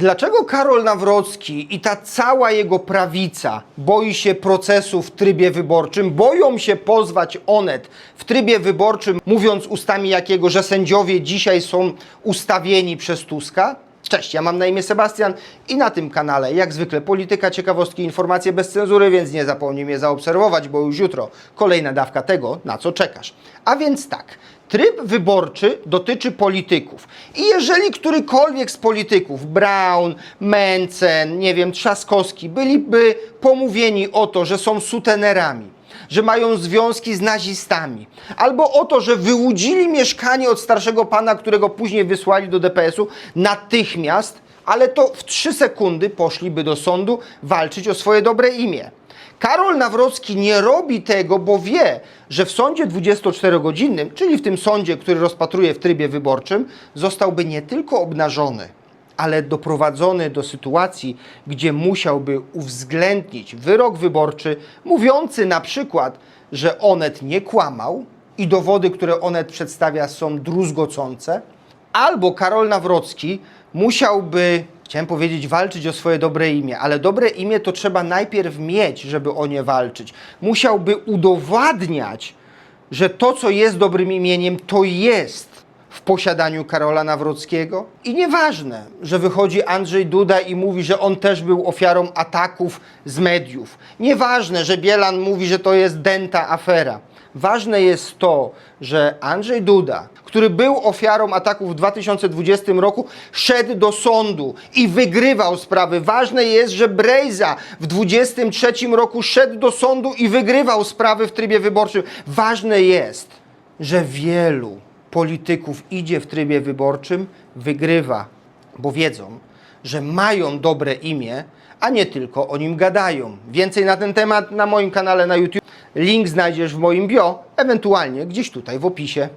Dlaczego Karol Nawrocki i ta cała jego prawica boi się procesu w trybie wyborczym, boją się pozwać Onet w trybie wyborczym, mówiąc ustami jakiego, że sędziowie dzisiaj są ustawieni przez Tuska? Cześć, ja mam na imię Sebastian i na tym kanale jak zwykle polityka, ciekawostki, informacje bez cenzury, więc nie zapomnij mnie zaobserwować, bo już jutro kolejna dawka tego, na co czekasz. A więc tak, tryb wyborczy dotyczy polityków. I jeżeli którykolwiek z polityków, Brown, Mencen, nie wiem, Trzaskowski, byliby pomówieni o to, że są sutenerami, że mają związki z nazistami, albo o to, że wyłudzili mieszkanie od starszego pana, którego później wysłali do DPS-u, natychmiast, ale to w trzy sekundy poszliby do sądu walczyć o swoje dobre imię. Karol Nawrocki nie robi tego, bo wie, że w sądzie 24-godzinnym, czyli w tym sądzie, który rozpatruje w trybie wyborczym, zostałby nie tylko obnażony, ale doprowadzony do sytuacji, gdzie musiałby uwzględnić wyrok wyborczy mówiący na przykład, że Onet nie kłamał i dowody, które Onet przedstawia są druzgocące, albo Karol Nawrocki musiałby, chciałem powiedzieć, walczyć o swoje dobre imię, ale dobre imię to trzeba najpierw mieć, żeby o nie walczyć. Musiałby udowadniać, że to, co jest dobrym imieniem, to jest w posiadaniu Karola Nawrockiego. I nieważne, że wychodzi Andrzej Duda i mówi, że on też był ofiarą ataków z mediów. Nieważne, że Bielan mówi, że to jest dęta afera. Ważne jest to, że Andrzej Duda, który był ofiarą ataków w 2020 roku, szedł do sądu i wygrywał sprawy. Ważne jest, że Brejza w 2023 roku szedł do sądu i wygrywał sprawy w trybie wyborczym. Ważne jest, że wielu polityków idzie w trybie wyborczym, wygrywa, bo wiedzą, że mają dobre imię, a nie tylko o nim gadają. Więcej na ten temat na moim kanale na YouTube. Link znajdziesz w moim bio, ewentualnie gdzieś tutaj w opisie.